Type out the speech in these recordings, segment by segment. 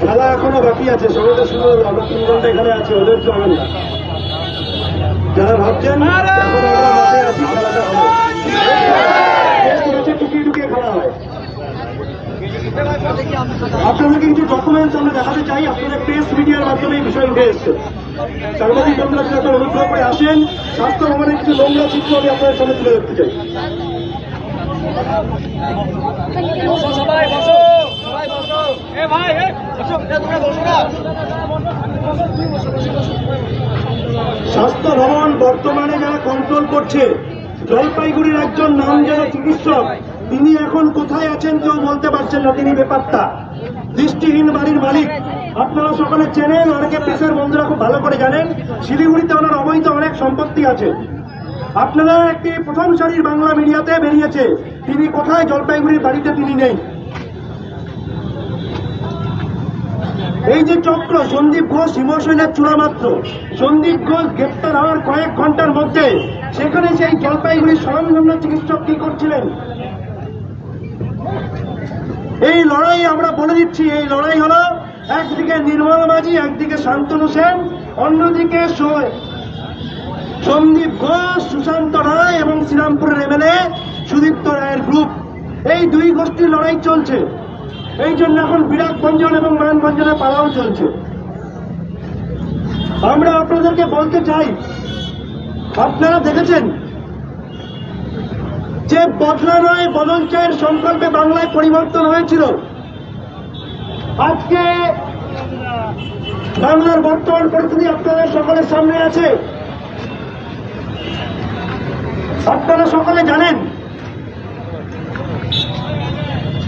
খেলা এখনও বাকি আছে সবাইকে শুধু আমরা তিন ঘণ্টা এখানে আছি, ওদের চলবে না। যারা ভাবছেন আছি, খেলাটা হবে। টুকিয়ে টুকিয়ে হয় আপনাদেরকে কিছু ডকুমেন্টস আমরা দেখাতে চাই, আপনাদের প্রেস মিডিয়ার মাধ্যমে এই বিষয় উঠে এসছে। সাংবাদিক বন্ধুরা আপনারা অনুগ্রহ করে আসেন? স্বাস্থ্য ভবনের কিছু নোংরা চিত্র আমি আপনাদের সামনে তুলে ধরতে চাই। স্বাস্থ্য ভবন বর্তমানে যারা কন্ট্রোল করছে জলপাইগুড়ির একজন নাম যারা চিকিৎসক তিনি এখন কোথায় আছেন কেউ বলতে পারছেন না তিনি ব্যাপারটা। দৃষ্টিহীন বাড়ির মালিক আপনারা সকলে চেনেন, অনেকে প্রেসের বন্ধুরা খুব ভালো করে জানেন, শিলিগুড়িতে ওনার অবৈধ অনেক সম্পত্তি আছে। আপনারা একটি প্রথম সারির বাংলা মিডিয়াতে বেরিয়েছে, তিনি কোথায় জলপাইগুড়ির বাড়িতে তিনি নেই। এই যে চক্র, সন্দীপ ঘোষ হিমশৈলের চূড়ামাত্র সন্দীপ ঘোষ গ্রেপ্তার হওয়ার কয়েক ঘণ্টার মধ্যে সেখানে সেই জলপাইগুড়ির স্বয়ংজন্য চিকিৎসক কি করছিলেন? এই লড়াই আমরা বলে দিচ্ছি, এই লড়াই হলো একদিকে নির্মল মাঝি, একদিকে শান্তনু সেন, অন্যদিকে সন্দীপ ঘোষ, সুশান্ত রায় এবং শ্রীরামপুরের এমএলএ সুদীপ্ত রায়ের গ্রুপ এই দুই গোষ্ঠীর লড়াই চলছে। এই জন্য এখন বিরাট ভঞ্জন এবং মানভঞ্জনে পালাও চলছে। আমরা আপনাদেরকে বলতে চাই, আপনারা দেখেছেন যে বদলা নয়, বদল চায়ের সংকল্পে বাংলায় পরিবর্তন হয়েছিল। আজকে বাংলার বর্তমান পরিস্থিতি আপনাদের সকলের সামনে আছে। আপনারা সকলে জানেন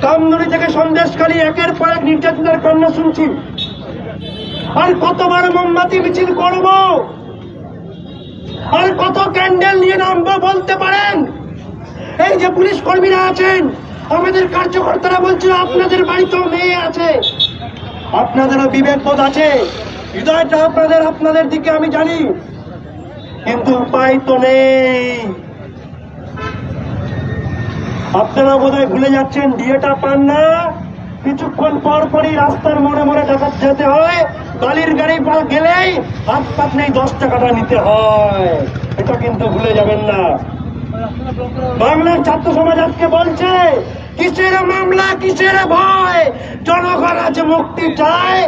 কামদুরি থেকে সন্দেশকারী একের পর এক নির্যাতনের কান্না শুনছি। আর কতবার মোমবাতি মিছিল করব? আর কত ক্যান্ডেল নিয়ে নামবো বলতে পারেন? এই যে পুলিশ কর্মীরা আছেন, আমাদের কার্যকর্তারা বলছে, আপনাদের বাড়িতেও মেয়ে আছে। আপনাদেরও বিবেক বোধ আছে? হৃদয়টা আপনাদের আপনাদের দিকে আমি জানি। কিন্তু উপায় তো নেই। আপনারা বোধহয় ভুলে যাচ্ছেন ডিএটা পান না। কিছুক্ষণ পর পরই রাস্তার মোড়ে মোড়ে ডাকাত যেতে হয়, বালির গাড়ি পাল গেলেই হাত পাত নেই, দশ টাকাটা নিতে হয়। এটা কিন্তু ভুলে যাবেন না। বাংলার ছাত্র সমাজ আজকে বলছে কিসের মামলা, কিসের ভয়? জনগণ আজ মুক্তি চায়।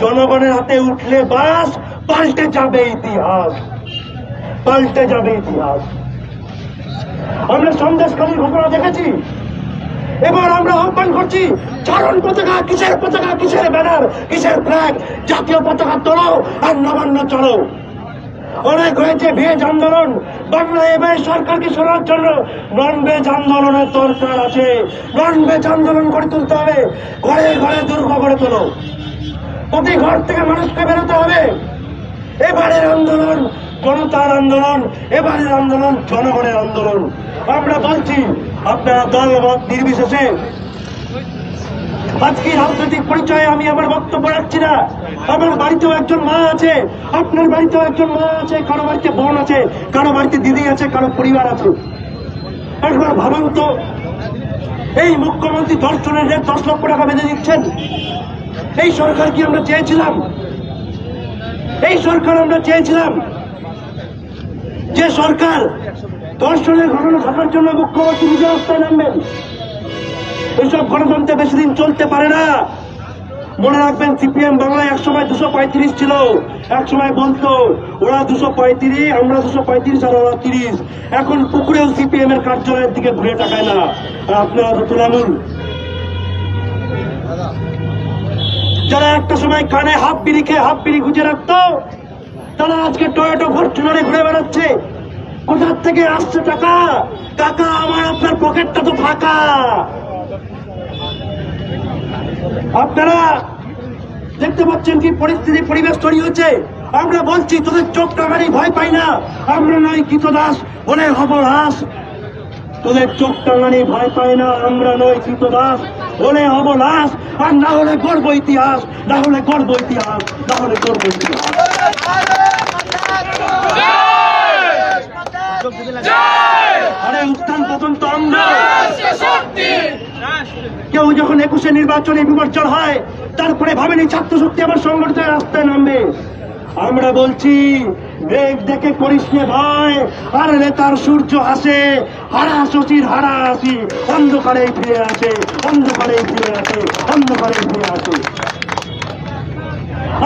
জনগণের হাতে উঠলে বাস, পাল্টে যাবে ইতিহাস। পাল্টে যাবে ইতিহাস। আমরা সন্দেশকালীর ঘটনা দেখেছি। এবার আমরা আহ্বান করছি, চারণ পতাকা কিসের পতাকা, কিসের ব্যানার, কিসের ফ্ল্যাগ জাতীয় পতাকা তোলো আর নবান্ন চলো। অনেক হয়েছে ভেজ আন্দোলন। বাংলা এবার সরকারকে সরার জন্য নন ভেজ আন্দোলনের দরকার আছে। নন ভেজ আন্দোলন করে তুলতে হবে। ঘরে ঘরে দুর্গ করে তোলো। প্রতি ঘর থেকে মানুষকে বেরোতে হবে। এবারের আন্দোলন জনতার আন্দোলন, এবারের আন্দোলন জনগণের আন্দোলন। আমরা বলছি, আপনারা দল নির্বিশেষে আজকে রাজনৈতিক পরিচয়ে আমি আমার বক্তব্য রাখছি না। আমার বাড়িতেও একজন মা আছে, আপনার বাড়িতেও একজন মা আছে, কারও বাড়িতে বোন আছে, কারও বাড়িতে দিদি আছে, কারও পরিবার আছে। একবার ভাবুন তো, এই মুখ্যমন্ত্রী দর্শনের রেট দশ লক্ষ টাকা বেঁধে দিচ্ছেন। এই সরকার কি আমরা চেয়েছিলাম? এই সরকার আমরা চেয়েছিলাম যে সরকার দর্শনের ঘটনা ঘটার জন্য মুখ্যমন্ত্রী নিজে রাস্তায় নামবেন। এইসব গণতন্ত্রে বেশি দিন চলতে পারে না। মনে রাখবেন, সিপিএম বাংলায় এক সময় দুশো পঁয়ত্রিশ ছিল এক সময় বলতো ওরা দুশো পঁয়ত্রিশ, আমরা দুশো পঁয়ত্রিশ আর ওরা তিরিশ। এখন পুকুরেও সিপিএম এর কার্যালয়ের দিকে ঘুরে তাকায় না। আর আপনারা তো তৃণমূল যারা একটা সময় কানে হাফ বিড়ি খেয়ে হাফ বিড়ি গুজে রাখতো, তারা আজকে টয়োটো ফরচুনারে ঘুরে বেড়াচ্ছে। কোথার থেকে আসছে টাকা? টাকা আমার আপনার পকেটটা তো ফাঁকা। আপনারা দেখতে পাচ্ছেন কি পরিস্থিতি, পরিবেশ তৈরি হচ্ছে। আমরা বলছি, তোদের চোখ টাকারই ভয় পাই না। আমরা নয় কৃতদাস, বলে হব রাস। তোদের চোখ টাঙানি ভয় পায় না, আমরা নই কৃতদাস হলে হব লাশ আর না হলে গর্ব ইতিহাস, না হলে গর্ব ইতিহাস, না হলে গর্ব ইতিহাস আরে উত্থান পতন তো আমরা শক্তি কেউ যখন একুশে নির্বাচনে বিমর্চন হয়, তারপরে ভাবেনি ছাত্র শক্তি আবার সংগঠিত রাস্তায় নামবে। আমরা বলছি মেঘ দেখে করিস নে ভয় আর নেতার সূর্য আসে, হারা শশীর হারা আসি অন্ধকারে ফিরে আসে অন্ধকারে ফিরে আসে অন্ধকারে ফিরে আসে।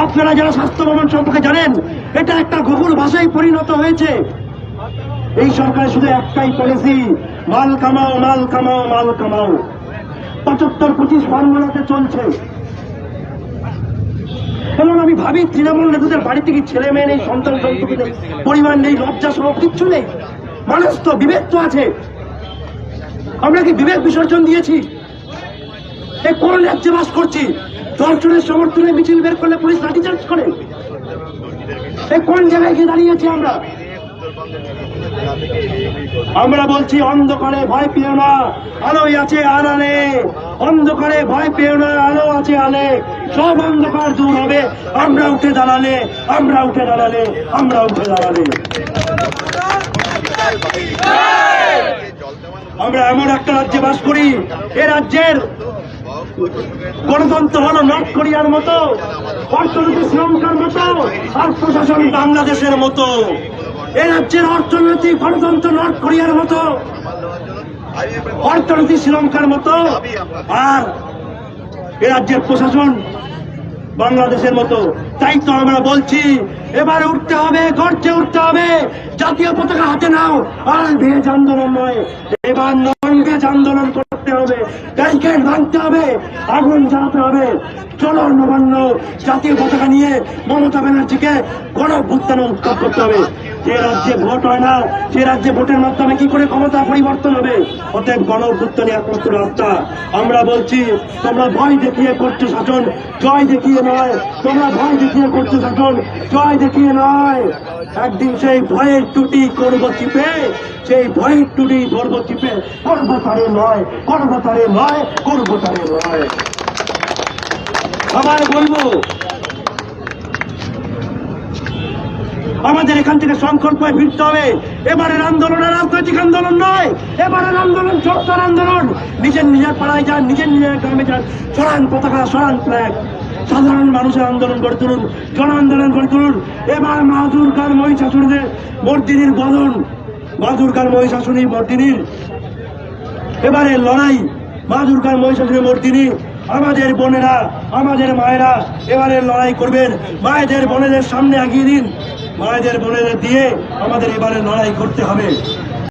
আপনারা যারা স্বাস্থ্য ভবন সম্পর্কে জানেন, এটা একটা গুগল ভাষায় পরিণত হয়েছে। এই সরকারের শুধু একটাই পলিসি মাল কামাও মাল কামাও মাল কামাও। পঁচাত্তর পঁচিশ ফর্মুলাতে চলছে। এবং আমি ভাবি, তৃণমূল নেতাদের বাড়িতে কি ছেলে মেয়ে নেই, সন্তান সন্ততিদের পরিবার নেই, লজ্জা সহ কিচ্ছু নেই? মানুষ তো বিবেক তো আছে। আমরা কি বিবেক বিসর্জন দিয়েছি? এই কোন রাজ্যে বাস করছি? দর্শনের সমর্থনে মিছিল বের করলে পুলিশ লাঠিচার্জ করে। এই কোন জায়গায় গিয়ে দাঁড়িয়েছি আমরা? আমরা বলছি অন্ধকারে ভয় পেও না আলোই আছে আনালে অন্ধকারে ভয় পেও না আলো আছে আলে সব অন্ধকার দূর হবে, আমরা উঠে দাঁড়ালে, আমরা উঠে দাঁড়ালে, আমরা উঠে দাঁড়ালে। আমরা এমন একটা রাজ্যে বাস করি, এ রাজ্যের গণতন্ত্র হলো নর্থ কোরিয়ার মতো অর্থনীতি শ্রীলঙ্কার মতো, আর প্রশাসন বাংলাদেশের মতো। এ রাজ্যের অর্থনৈতিক গণতন্ত্র নর্থ কোরিয়ার মতো, অর্থনীতি শ্রীলঙ্কার মতো, আর এ রাজ্যের প্রশাসন বাংলাদেশের মতো। তাই তো আমরা বলছি, এবারে উঠতে হবে, গর্জে উঠতে হবে, জাতীয় পতাকা হাতে নাও, আর ভেজ আন্দোলন নয়, এবার নন ভেজ আন্দোলন করতে হবে। ব্যারিকেড ভাঙতে হবে, আগুন জ্বালাতে হবে। চলো নবান্ন জাতীয় পতাকা নিয়ে মমতা ব্যানার্জিকে গণ ভুত্তানো উৎসব করতে হবে। যে রাজ্যে ভোট হয় না সে রাজ্যে ভোটের মাধ্যমে কি করে ক্ষমতা পরিবর্তন হবে? অতএব গণ ভুত্তানি একমাত্র রাস্তা। আমরা বলছি, তোমরা ভয় দেখিয়ে করছ শাসন, জয় দেখিয়ে নয়। তোমরা ভয় দেখিয়ে করছ শাসন, জয় দেখিয়ে নয়। একদিন সেই ভয়ের টুটি করব চিপে, সেই ভয়ের টুটি করব চিপে। করব তারে নয় করব তারে নয় করব তারে নয়। আবার বলব, আমাদের এখান থেকে সংকল্প ফিরতে হবে। এবারের আন্দোলনের রাজনৈতিক আন্দোলন নয়, এবারের আন্দোলন জনতার আন্দোলন। নিজের নিজের পাড়ায় যান, নিজের নিজের গ্রামে যান। সরান পতাকা সরান ফ্ল্যাগ সাধারণ মানুষের আন্দোলন গড়ে তুলুন জন আন্দোলন গড়ে তুলুন। এবার মাহুর খান মহিষাসুরদের মর্দিনীর বদন মাহুর খান মহিষাসুরী মর্দিনীর। এবারে লড়াই মা দুর্গার মহিষাসুরের মূর্তিনি আমাদের বোনেরা, আমাদের মায়েরা এবারে লড়াই করবেন। মায়েদের বোনেদের সামনে এগিয়ে দিন। মায়েদের বোনেদের দিয়ে আমাদের এবারে লড়াই করতে হবে।